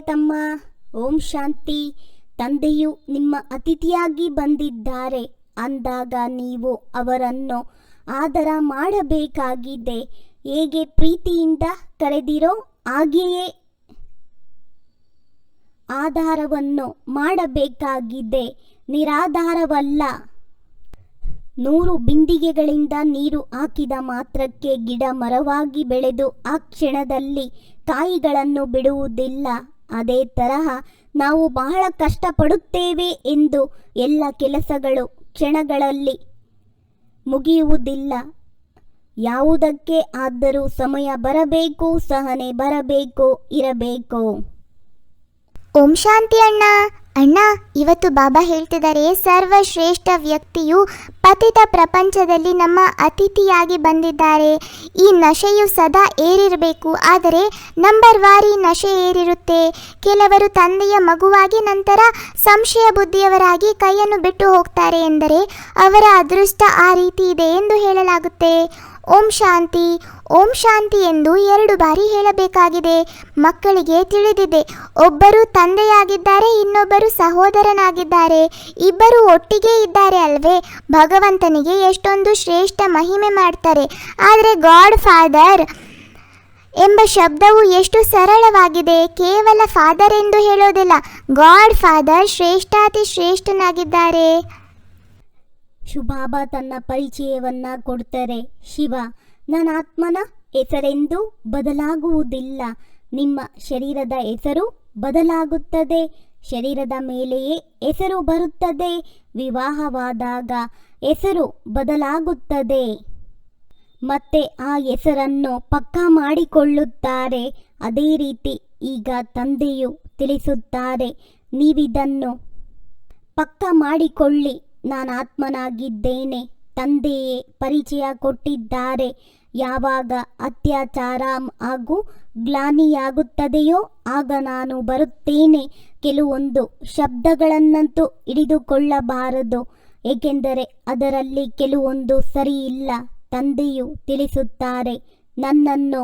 ತಮ್ಮ. ಓಂ ಶಾಂತಿ. ತಂದೆಯು ನಿಮ್ಮ ಅತಿಥಿಯಾಗಿ ಬಂದಿದ್ದಾರೆ. ಅಂದಾಗ ನೀವು ಅವರನ್ನು ಆದರ ಮಾಡಬೇಕಾಗಿದೆ. ಹೇಗೆ ಪ್ರೀತಿಯಿಂದ ಕರೆದಿರೋ ಹಾಗೆಯೇ ಆಧಾರವನ್ನು ಮಾಡಬೇಕಾಗಿದೆ. ನಿರಾಧಾರವಲ್ಲ. ನೂರು ಬಿಂದಿಗೆಗಳಿಂದ ನೀರು ಹಾಕಿದ ಮಾತ್ರಕ್ಕೆ ಗಿಡ ಮರವಾಗಿ ಬೆಳೆದು ಆ ಕ್ಷಣದಲ್ಲಿ ಕಾಯಿಗಳನ್ನು ಬಿಡುವುದಿಲ್ಲ. ಅದೇ ತರಹ ನಾವು ಬಹಳ ಕಷ್ಟಪಡುತ್ತೇವೆ ಎಂದು ಎಲ್ಲ ಕೆಲಸಗಳು ಕ್ಷಣಗಳಲ್ಲಿ ಮುಗಿಯುವುದಿಲ್ಲ. ಯಾವುದಕ್ಕೆ ಆದರೂ ಸಮಯ ಬರಬೇಕು, ಸಹನೆ ಬರಬೇಕು, ಇರಬೇಕು. ಓಂ ಶಾಂತಿ ಅಣ್ಣ. ಅಣ್ಣ, ಇವತ್ತು ಬಾಬಾ ಹೇಳ್ತಿದ್ದಾರೆ, ಸರ್ವಶ್ರೇಷ್ಠ ವ್ಯಕ್ತಿಯು ಪತಿತ ಪ್ರಪಂಚದಲ್ಲಿ ನಮ್ಮ ಅತಿಥಿಯಾಗಿ ಬಂದಿದ್ದಾರೆ. ಈ ನಶೆಯು ಸದಾ ಏರಿರಬೇಕು, ಆದರೆ ನಂಬರ್ ವಾರಿ ನಶೆ ಏರಿರುತ್ತೆ. ಕೆಲವರು ತಂದೆಯ ಮಗುವಾಗಿ ನಂತರ ಸಂಶಯ ಬುದ್ಧಿಯವರಾಗಿ ಕೈಯನ್ನು ಬಿಟ್ಟು ಹೋಗ್ತಾರೆ ಎಂದರೆ ಅವರ ಅದೃಷ್ಟ ಆ ರೀತಿ ಇದೆ ಎಂದು ಹೇಳಲಾಗುತ್ತೆ. ಓಂ ಶಾಂತಿ ಓಂ ಶಾಂತಿ ಎಂದು ಎರಡು ಬಾರಿ ಹೇಳಬೇಕಾಗಿದೆ. ಮಕ್ಕಳಿಗೆ ತಿಳಿದಿದೆ, ಒಬ್ಬರು ತಂದೆಯಾಗಿದ್ದಾರೆ, ಇನ್ನೊಬ್ಬರು ಸಹೋದರನಾಗಿದ್ದಾರೆ. ಇಬ್ಬರು ಒಟ್ಟಿಗೆ ಇದ್ದಾರೆ ಅಲ್ವೇ? ಭಗವಂತನಿಗೆ ಎಷ್ಟೊಂದು ಶ್ರೇಷ್ಠ ಮಹಿಮೆ ಮಾಡ್ತಾರೆ. ಆದರೆ ಗಾಡ್ ಫಾದರ್ ಎಂಬ ಶಬ್ದವು ಎಷ್ಟು ಸರಳವಾಗಿದೆ. ಕೇವಲ ಫಾದರ್ ಎಂದು ಹೇಳೋದಿಲ್ಲ, ಗಾಡ್ ಫಾದರ್ ಶ್ರೇಷ್ಠಾತಿ ಶ್ರೇಷ್ಠನಾಗಿದ್ದಾರೆ. ಶುಭಾಬ ತನ್ನ ಪರಿಚಯವನ್ನ ಕೊಡ್ತಾರೆ. ಶಿವ, ನನ್ನ ಆತ್ಮನ ಹೆಸರೆಂದು ಬದಲಾಗುವುದಿಲ್ಲ. ನಿಮ್ಮ ಶರೀರದ ಹೆಸರು ಬದಲಾಗುತ್ತದೆ. ಶರೀರದ ಮೇಲೆಯೇ ಹೆಸರು ಬರುತ್ತದೆ. ವಿವಾಹವಾದಾಗ ಹೆಸರು ಬದಲಾಗುತ್ತದೆ. ಮತ್ತೆ ಆ ಹೆಸರನ್ನು ಪಕ್ಕಾ ಮಾಡಿಕೊಳ್ಳುತ್ತಾರೆ. ಅದೇ ರೀತಿ ಈಗ ತಂದೆಯು ತಿಳಿಸುತ್ತಾರೆ, ನೀವಿದನ್ನು ಪಕ್ಕ ಮಾಡಿಕೊಳ್ಳಿ. ನಾನು ಆತ್ಮನಾಗಿದ್ದೇನೆ, ತಂದೆಯೇ ಪರಿಚಯ ಕೊಟ್ಟಿದ್ದಾರೆ. ಯಾವಾಗ ಅತ್ಯಾಚಾರ ಹಾಗೂ ಗ್ಲಾನಿಯಾಗುತ್ತದೆಯೋ ಆಗ ನಾನು ಬರುತ್ತೇನೆ. ಕೆಲವೊಂದು ಶಬ್ದಗಳನ್ನಂತೂ ಹಿಡಿದುಕೊಳ್ಳಬಾರದು, ಏಕೆಂದರೆ ಅದರಲ್ಲಿ ಕೆಲವೊಂದು ಸರಿ ಇಲ್ಲ ತಂದೆಯು ತಿಳಿಸುತ್ತಾರೆ. ನನ್ನನ್ನು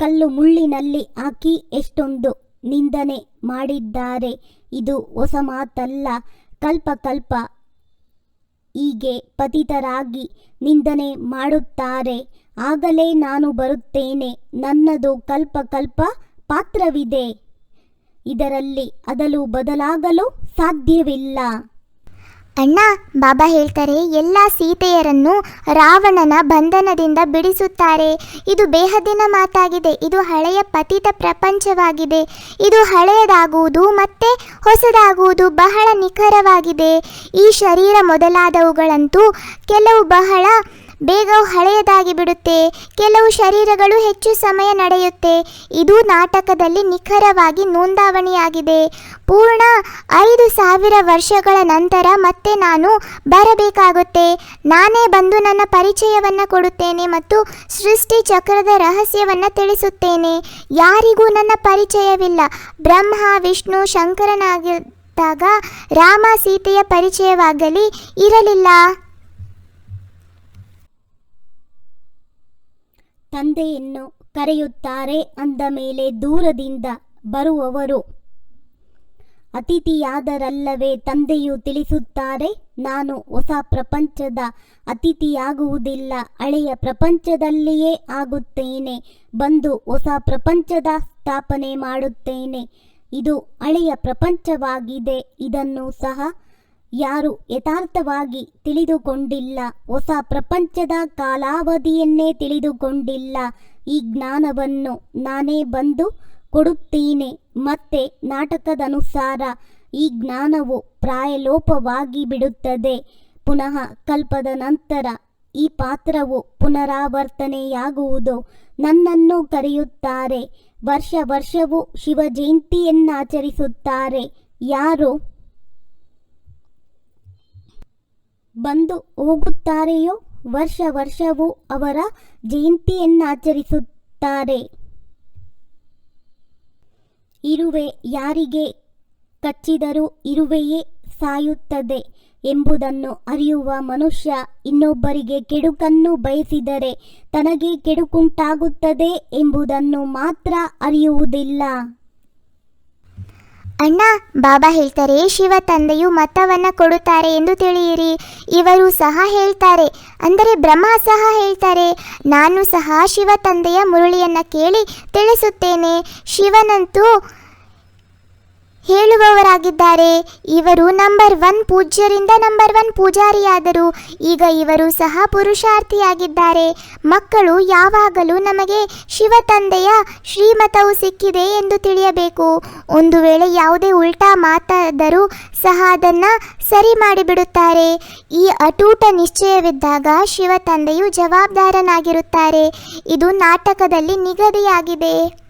ಕಲ್ಲು ಮುಳ್ಳಿನಲ್ಲಿ ಹಾಕಿ ಎಷ್ಟೊಂದು ನಿಂದನೆ ಮಾಡಿದ್ದಾರೆ. ಇದು ಹೊಸ ಮಾತಲ್ಲ ಕಲ್ಪ ಕಲ್ಪ ಹೀಗೆ ಪತಿತರಾಗಿ ನಿಂದನೆ ಮಾಡುತ್ತಾರೆ. ಆಗಲೇ ನಾನು ಬರುತ್ತೇನೆ. ನನ್ನದು ಕಲ್ಪ ಕಲ್ಪ ಪಾತ್ರವಿದೆ. ಇದರಲ್ಲಿ ಅದಲು ಬದಲಾಗಲು ಸಾಧ್ಯವಿಲ್ಲ. ಅಣ್ಣ, ಬಾಬಾ ಹೇಳ್ತಾರೆ, ಎಲ್ಲ ಸೀತೆಯರನ್ನು ರಾವಣನ ಬಂಧನದಿಂದ ಬಿಡಿಸುತ್ತಾರೆ. ಇದು ಬೇಹದಿನ ಮಾತಾಗಿದೆ, ಇದು ಹಳೆಯ ಪತಿತ ಪ್ರಪಂಚವಾಗಿದೆ. ಇದು ಹಳೆಯದಾಗುವುದು ಮತ್ತೆ ಹೊಸದಾಗುವುದು ಬಹಳ ನಿಖರವಾಗಿದೆ. ಈ ಶರೀರ ಮೊದಲಾದವುಗಳಂತೂ ಕೆಲವು ಬಹಳ ಬೇಗ ಹಳೆಯದಾಗಿ ಬಿಡುತ್ತೆ. ಕೆಲವು ಶರೀರಗಳು ಹೆಚ್ಚು ಸಮಯ ನಡೆಯುತ್ತೆ. ಇದು ನಾಟಕದಲ್ಲಿ ನಿಖರವಾಗಿ ನೋಂದಾವಣಿಯಾಗಿದೆ. ಪೂರ್ಣ ಐದು ಸಾವಿರ ವರ್ಷಗಳ ನಂತರ ಮತ್ತೆ ನಾನು ಬರಬೇಕಾಗುತ್ತೆ. ನಾನೇ ಬಂದು ನನ್ನ ಪರಿಚಯವನ್ನು ಕೊಡುತ್ತೇನೆ ಮತ್ತು ಸೃಷ್ಟಿ ಚಕ್ರದ ರಹಸ್ಯವನ್ನು ತಿಳಿಸುತ್ತೇನೆ. ಯಾರಿಗೂ ನನ್ನ ಪರಿಚಯವಿಲ್ಲ. ಬ್ರಹ್ಮ, ವಿಷ್ಣು, ಶಂಕರನಾಗಿದ್ದಾಗ ರಾಮ ಸೀತೆಯ ಪರಿಚಯವಾಗಲಿ ಇರಲಿಲ್ಲ. ತಂದೆಯನ್ನು ಕರೆಯುತ್ತಾರೆ ಅಂದ ಮೇಲೆ ದೂರದಿಂದ ಬರುವವರು, ಅತಿಥಿಯಾದರಲ್ಲವೇ ತಂದೆಯು ತಿಳಿಸುತ್ತಾರೆ, ನಾನು ಹೊಸ ಪ್ರಪಂಚದ ಅತಿಥಿಯಾಗುವುದಿಲ್ಲ, ಹಳೆಯ ಪ್ರಪಂಚದಲ್ಲಿಯೇ ಆಗುತ್ತೇನೆ, ಬಂದು ಹೊಸ ಪ್ರಪಂಚದ ಸ್ಥಾಪನೆ ಮಾಡುತ್ತೇನೆ, ಇದು ಹಳೆಯ ಪ್ರಪಂಚವಾಗಿದೆ, ಇದನ್ನು ಸಹ ಯಾರು ಯಥಾರ್ಥವಾಗಿ ತಿಳಿದುಕೊಂಡಿಲ್ಲ. ಹೊಸ ಪ್ರಪಂಚದ ಕಾಲಾವಧಿಯನ್ನೇ ತಿಳಿದುಕೊಂಡಿಲ್ಲ. ಈ ಜ್ಞಾನವನ್ನು ನಾನೇ ಬಂದು ಕೊಡುತ್ತೀನಿ. ಮತ್ತೆ ನಾಟಕದನುಸಾರ ಈ ಜ್ಞಾನವು ಪ್ರಾಯಲೋಪವಾಗಿ ಬಿಡುತ್ತದೆ. ಪುನಃ ಕಲ್ಪದ ನಂತರ ಈ ಪಾತ್ರವು ಪುನರಾವರ್ತನೆಯಾಗುವುದು ನನ್ನನ್ನು ಕರೆಯುತ್ತಾರೆ. ವರ್ಷ ವರ್ಷವೂ ಶಿವ ಜಯಂತಿಯನ್ನಾಚರಿಸುತ್ತಾರೆ ಯಾರು ಬಂದು ಹೋಗುತ್ತಾರೆಯೋ? ವರ್ಷ ವರ್ಷವೂ ಅವರ ಜಯಂತಿಯನ್ನಾಚರಿಸುತ್ತಾರೆ. ಇರುವೆ ಯಾರಿಗೆ ಕಚ್ಚಿದರೂ ಇರುವೆಯೇ ಸಾಯುತ್ತದೆ ಎಂಬುದನ್ನು ಅರಿಯುವ ಮನುಷ್ಯ ಇನ್ನೊಬ್ಬರಿಗೆ ಕೆಡುಕನ್ನು ಬಯಸಿದರೆ ತನಗೆ ಕೆಡುಕುಂಟಾಗುತ್ತದೆ ಎಂಬುದನ್ನು ಮಾತ್ರ ಅರಿಯುವುದಿಲ್ಲ. ಅಣ್ಣ, ಬಾಬಾ ಹೇಳ್ತಾರೆ, ಶಿವ ತಂದೆಯು ಮತವನ್ನ ಕೊಡುತ್ತಾರೆ ಎಂದು ತಿಳಿಯಿರಿ. ಇವರು ಸಹ ಹೇಳ್ತಾರೆ. ಅಂದರೆ ಬ್ರಹ್ಮ ಸಹ ಹೇಳ್ತಾರೆ. ನಾನು ಸಹ ಶಿವ ತಂದೆಯ ಮುರುಳಿಯನ್ನು ಕೇಳಿ ತಿಳಿಸುತ್ತೇನೆ. ಶಿವನಂತೂ ಹೇಳುವವರಾಗಿದ್ದಾರೆ. ಇವರು ನಂಬರ್ ಒನ್ ಪೂಜ್ಯರಿಂದ ನಂಬರ್ ಒನ್ ಪೂಜಾರಿಯಾದರು. ಈಗ ಇವರು ಸಹ ಪುರುಷಾರ್ಥಿಯಾಗಿದ್ದಾರೆ. ಮಕ್ಕಳು ಯಾವಾಗಲೂ ನಮಗೆ ಶಿವ ತಂದೆಯ ಶ್ರೀಮತವು ಸಿಕ್ಕಿದೆ ಎಂದು ತಿಳಿಯಬೇಕು. ಒಂದು ವೇಳೆ ಯಾವುದೇ ಉಲ್ಟಾ ಮಾತಾದರೂ ಸಹ ಅದನ್ನು ಸರಿ ಮಾಡಿಬಿಡುತ್ತಾರೆ. ಈ ಅಟೂಟ ನಿಶ್ಚಯವಿದ್ದಾಗ ಶಿವ ತಂದೆಯು ಜವಾಬ್ದಾರನಾಗಿರುತ್ತಾರೆ. ಇದು ನಾಟಕದಲ್ಲಿ ನಿಗದಿಯಾಗಿದೆ.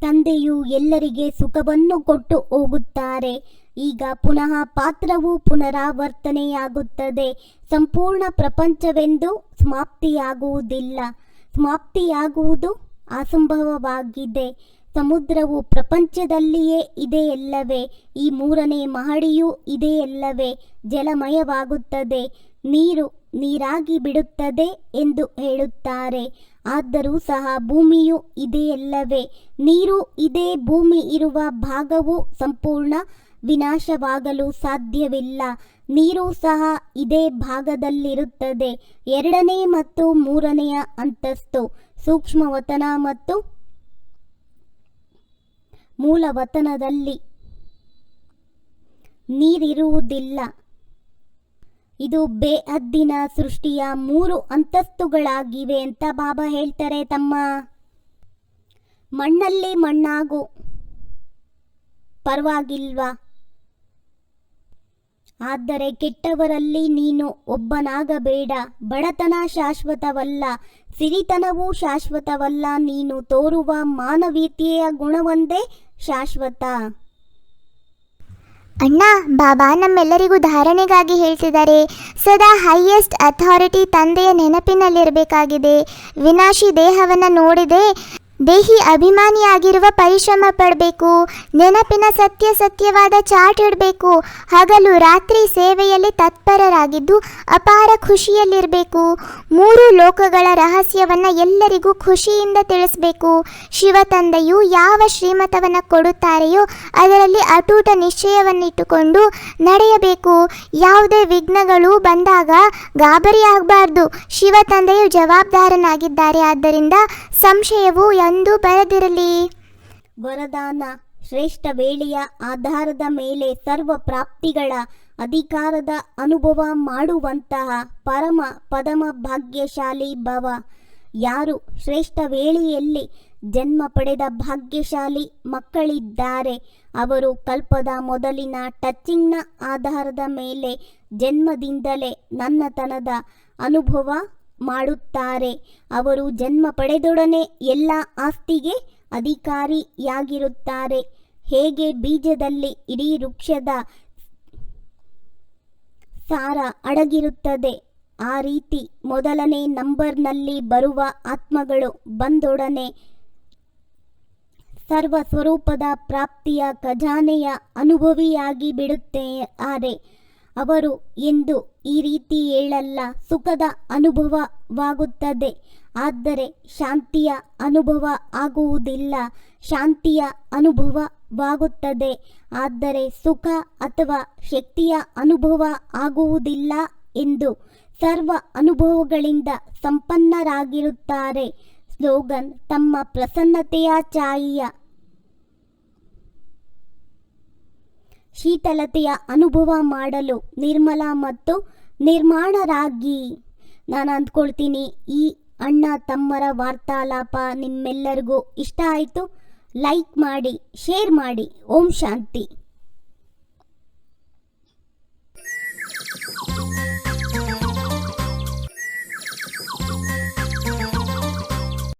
ತಂದೆಯು ಎಲ್ಲರಿಗೆ ಸುಖವನ್ನು ಕೊಟ್ಟು ಹೋಗುತ್ತಾರೆ. ಈಗ ಪುನಃ ಪಾತ್ರವು ಪುನರಾವರ್ತನೆಯಾಗುತ್ತದೆ. ಸಂಪೂರ್ಣ ಪ್ರಪಂಚವೆಂದು ಸಮಾಪ್ತಿಯಾಗುವುದಿಲ್ಲ. ಸಮಾಪ್ತಿಯಾಗುವುದು ಅಸಂಭವವಾಗಿದೆ. ಸಮುದ್ರವು ಪ್ರಪಂಚದಲ್ಲಿಯೇ ಇದೆಯಲ್ಲವೇ? ಈ ಮೂರನೇ ಮಹಡಿಯೂ ಇದೆಯಲ್ಲವೇ? ಜಲಮಯವಾಗುತ್ತದೆ. ನೀರು ನೀರಾಗಿ ಬಿಡುತ್ತದೆ ಎಂದು ಹೇಳುತ್ತಾರೆ. ಆದರೂ ಸಹ ಭೂಮಿಯು ಇದೆಯಲ್ಲವೇ? ನೀರು ಇದೇ ಭೂಮಿ ಇರುವ ಭಾಗವು ಸಂಪೂರ್ಣ ವಿನಾಶವಾಗಲು ಸಾಧ್ಯವಿಲ್ಲ. ನೀರು ಸಹ ಇದೇ ಭಾಗದಲ್ಲಿರುತ್ತದೆ. ಎರಡನೇ ಮತ್ತು ಮೂರನೆಯ ಅಂತಸ್ತು, ಸೂಕ್ಷ್ಮವತನ ಮತ್ತು ಮೂಲವತನದಲ್ಲಿ ನೀರಿರುವುದಿಲ್ಲ. ಇದು ಬೇಹದ್ದಿನ ಸೃಷ್ಟಿಯ ಮೂರು ಅಂತಸ್ತುಗಳಾಗಿವೆ ಅಂತ ಬಾಬಾ ಹೇಳ್ತಾರೆ ತಮ್ಮ. ಮಣ್ಣಲ್ಲಿ ಮಣ್ಣಾಗು. ಪರವಾಗಿಲ್ವಾ? ಆದರೆ ಕೆಟ್ಟವರಲ್ಲಿ ನೀನು ಒಬ್ಬನಾಗಬೇಡ. ಬಡತನ ಶಾಶ್ವತವಲ್ಲ, ಸಿರಿತನವೂ ಶಾಶ್ವತವಲ್ಲ. ನೀನು ತೋರುವ ಮಾನವೀಯತೆಯ ಗುಣವೊಂದೇ ಶಾಶ್ವತ. ಅಣ್ಣ ಬಾಬಾ ನಮ್ಮೆಲ್ಲರಿಗೂ ಧಾರಣೆಗಾಗಿ ಹೇಳ್ತಿದ್ದಾರೆ. ಸದಾ ಹೈಯೆಸ್ಟ್ ಅಥಾರಿಟಿ ತಂದೆಯ ನೆನಪಿನಲ್ಲಿರಬೇಕಾಗಿದೆ. ವಿನಾಶಿ ದೇಹವನ್ನು ನೋಡಿದೆ. ದೇಹಿ ಅಭಿಮಾನಿಯಾಗಿರುವ ಪರಿಶ್ರಮ ಪಡಬೇಕು, ನೆನಪಿನ ಸತ್ಯ ಸತ್ಯವಾದ ಚಾಟ್ ಇಡಬೇಕು, ಹಗಲು ರಾತ್ರಿ ಸೇವೆಯಲ್ಲಿ ತತ್ಪರರಾಗಿದ್ದು ಅಪಾರ ಖುಷಿಯಲ್ಲಿರಬೇಕು. ಮೂರು ಲೋಕಗಳ ರಹಸ್ಯವನ್ನು ಎಲ್ಲರಿಗೂ ಖುಷಿಯಿಂದ ತಿಳಿಸಬೇಕು. ಶಿವ ತಂದೆಯು ಯಾವ ಶ್ರೀಮತವನ್ನು ಕೊಡುತ್ತಾರೆಯೋ ಅದರಲ್ಲಿ ಅಟೂಟ ನಿಶ್ಚಯವನ್ನಿಟ್ಟುಕೊಂಡು ನಡೆಯಬೇಕು. ಯಾವುದೇ ವಿಘ್ನಗಳು ಬಂದಾಗ ಗಾಬರಿ ಆಗಬಾರ್ದು. ಶಿವ ತಂದೆಯು ಜವಾಬ್ದಾರನಾಗಿದ್ದಾರೆ. ಆದ್ದರಿಂದ ಸಂಶಯವು ಎಂದೂ ಬರೆದಿರಲಿ. ವರದಾನ ಶ್ರೇಷ್ಠ ವೇಳೆಯ ಆಧಾರದ ಮೇಲೆ ಸರ್ವ ಪ್ರಾಪ್ತಿಗಳ ಅಧಿಕಾರದ ಅನುಭವ ಮಾಡುವಂತಹ ಪರಮ ಪದಮ ಭಾಗ್ಯಶಾಲಿ ಭವ. ಯಾರು ಶ್ರೇಷ್ಠ ವೇಳೆಯಲ್ಲಿ ಜನ್ಮ ಪಡೆದ ಭಾಗ್ಯಶಾಲಿ ಮಕ್ಕಳಿದ್ದಾರೆ, ಅವರು ಕಲ್ಪದ ಮೊದಲಿನ ಟಚ್ಚಿಂಗ್ನ ಆಧಾರದ ಮೇಲೆ ಜನ್ಮದಿಂದಲೇ ನನ್ನತನದ ಅನುಭವ ಮಾಡುತ್ತಾರೆ. ಅವರು ಜನ್ಮ ಪಡೆದೊಡನೆ ಎಲ್ಲ ಆಸ್ತಿಗೆ ಅಧಿಕಾರಿಯಾಗಿರುತ್ತಾರೆ. ಹೇಗೆ ಬೀಜದಲ್ಲಿ ಇಡೀ ವೃಕ್ಷದ ಸಾರ ಅಡಗಿರುತ್ತದೆ? ಆ ರೀತಿ ಮೊದಲನೇ ನಂಬರ್ನಲ್ಲಿ ಬರುವ ಆತ್ಮಗಳು ಬಂದೊಡನೆ ಸರ್ವ ಸ್ವರೂಪದ ಪ್ರಾಪ್ತಿಯ ಖಜಾನೆಯ ಅನುಭವಿಯಾಗಿ ಬಿಡುತ್ತಾರೆ. ಅವರು ಎಂದು ಈ ರೀತಿ ಹೇಳಲ್ಲ. ಸುಖದ ಅನುಭವವಾಗುತ್ತದೆ. ಆದರೆ ಶಾಂತಿಯ ಅನುಭವ ಆಗುವುದಿಲ್ಲ. ಶಾಂತಿಯ ಅನುಭವವಾಗುತ್ತದೆ. ಆದರೆ ಸುಖ ಅಥವಾ ಶಕ್ತಿಯ ಅನುಭವ ಆಗುವುದಿಲ್ಲ ಎಂದು ಸರ್ವ ಅನುಭವಗಳಿಂದ ಸಂಪನ್ನರಾಗಿರುತ್ತಾರೆ. ಸ್ಲೋಗನ್, ತಮ್ಮ ಪ್ರಸನ್ನತೆಯ ಛಾಯೆಯ ಶೀತಲತೆಯ ಅನುಭವ ಮಾಡಲು ನಿರ್ಮಲ ಮತ್ತು ನಿರ್ಮಾಣರಾಗಿ. ನಾನು ಅಂದ್ಕೊಳ್ತೀನಿ, ಈ ಅಣ್ಣ ತಮ್ಮರ ವಾರ್ತಾಲಾಪ ನಿಮ್ಮೆಲ್ಲರಿಗೂ ಇಷ್ಟ ಆಯಿತು. ಲೈಕ್ ಮಾಡಿ, ಶೇರ್ ಮಾಡಿ. ಓಂ ಶಾಂತಿ.